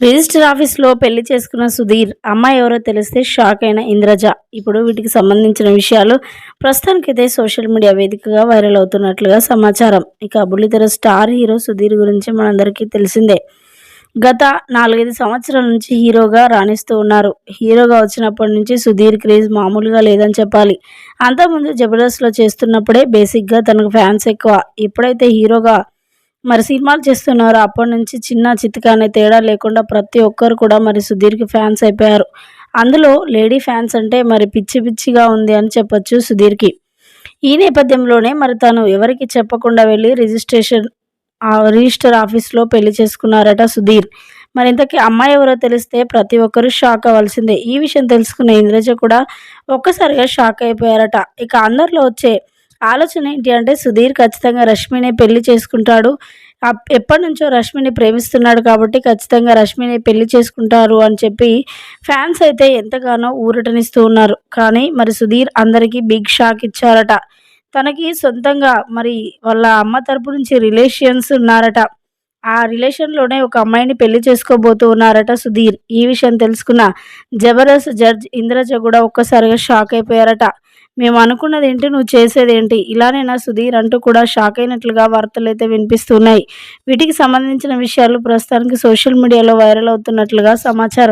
Register ఆఫీస్లో పెళ్ళి చేసుకున్న సుధీర్ అమ్మాయి ఎవరో తెలిస్తే షాక్ అయిన ఇంద్రజ. ఇప్పుడు వీటికి సంబంధించిన విషయాలు ప్రస్తుతానికైతే సోషల్ మీడియా వేదికగా వైరల్ అవుతున్నట్లుగా సమాచారం. ఇక బుల్లితెర స్టార్ హీరో సుధీర్ గురించి మనందరికీ తెలిసిందే. గత నాలుగైదు సంవత్సరాల నుంచి హీరోగా రాణిస్తూ ఉన్నారు. హీరోగా వచ్చినప్పటి నుంచి సుధీర్ క్రేజ్ మామూలుగా లేదని చెప్పాలి. అంతకుముందు జబర్దస్త్లో చేస్తున్నప్పుడే బేసిక్గా తనకు ఫ్యాన్స్ ఎక్కువ. ఎప్పుడైతే హీరోగా మరి సినిమాలు చేస్తున్నారు. అప్పటి నుంచి చిన్న చిత్తకానే అనే తేడా లేకుండా ప్రతి ఒక్కరు కూడా మరి సుధీర్కి ఫ్యాన్స్ అయిపోయారు. అందులో లేడీ ఫ్యాన్స్ అంటే మరి పిచ్చి పిచ్చిగా ఉంది అని చెప్పొచ్చు సుధీర్కి. ఈ నేపథ్యంలోనే మరి తను ఎవరికి చెప్పకుండా వెళ్ళి రిజిస్ట్రేషన్ ఆ రిజిస్టర్ ఆఫీస్లో పెళ్ళి చేసుకున్నారట సుధీర్. మరి ఇంతకీ అమ్మాయి ఎవరో తెలిస్తే ప్రతి ఒక్కరూ షాక్ అవ్వాల్సిందే. ఈ విషయం తెలుసుకున్న ఇంద్రజ కూడా ఒక్కసారిగా షాక్ అయిపోయారట. ఇక అందరిలో వచ్చే ఆలోచన ఏంటి అంటే సుధీర్ ఖచ్చితంగా రష్మిని పెళ్ళి చేసుకుంటాడు. అప్- ఎప్పటి నుంచో రష్మిని ప్రేమిస్తున్నాడు కాబట్టి ఖచ్చితంగా రష్మిని పెళ్ళి చేసుకుంటారు అని చెప్పి ఫ్యాన్స్ అయితే ఎంతగానో ఊరటనిస్తూ ఉన్నారు. కానీ మరి సుధీర్ అందరికీ బిగ్ షాక్ ఇచ్చారట. తనకి సొంతంగా మరి వాళ్ళ అమ్మ తరపు నుంచి రిలేషన్స్ ఉన్నారట. ఆ రిలేషన్లోనే ఒక అమ్మాయిని పెళ్ళి చేసుకోబోతూ ఉన్నారట సుధీర్. ఈ విషయం తెలుసుకున్న జబర్దస్త్ జడ్జ్ ఇంద్రజ కూడా ఒక్కసారిగా షాక్ అయిపోయారట. మేము అనుకున్నది ఏంటి? నువ్వు చేసేది ఏంటి? ఇలానేనా సుధీర్ అంటూ కూడా షాక్ అయినట్లుగా వార్తలు అయితే వినిపిస్తున్నాయి. వీటికి సంబంధించిన విషయాలు ప్రస్తుతానికి సోషల్ మీడియాలో వైరల్ అవుతున్నట్లుగా సమాచారం.